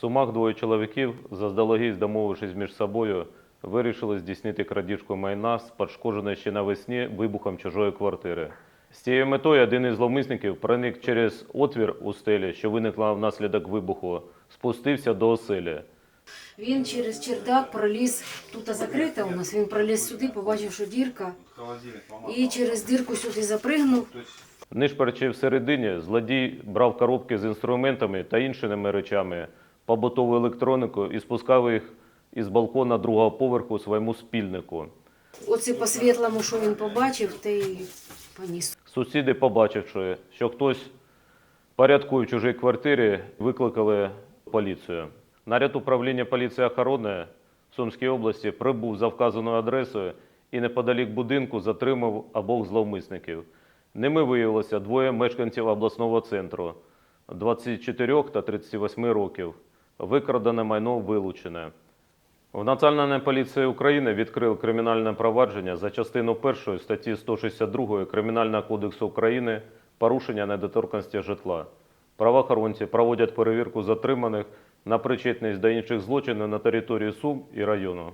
Сумах двоє чоловіків, заздалегідь домовившись між собою, вирішили здійснити крадіжку майна з ще навесні вибухом чужої квартири. З цією метою один із зловмисників проник через отвір у стелі, що виникла внаслідок вибуху, спустився до оселі. Він через чердак проліз, тут закрита у нас, він проліз сюди, побачив, що дірка, і через дірку сюди запригнув. Нишпорчи всередині, злодій брав коробки з інструментами та іншими речами, побутову електроніку і спускав їх із балкона другого поверху своєму спільнику. Оце по світлому, що він побачив, та й поніс. Сусіди, побачивши, що хтось порядкує в чужій квартирі, викликали поліцію. Наряд управління поліції охорони в Сумській області прибув за вказаною адресою і неподалік будинку затримав обох зловмисників. Ними виявилося двоє мешканців обласного центру 24 та 38 років. Викрадене майно вилучене. В Національній поліції України відкрили кримінальне провадження за частину 1 статті 162 Кримінального кодексу України порушення недоторканності житла. Правоохоронці проводять перевірку затриманих на причетність до інших злочинів на території Сум і району.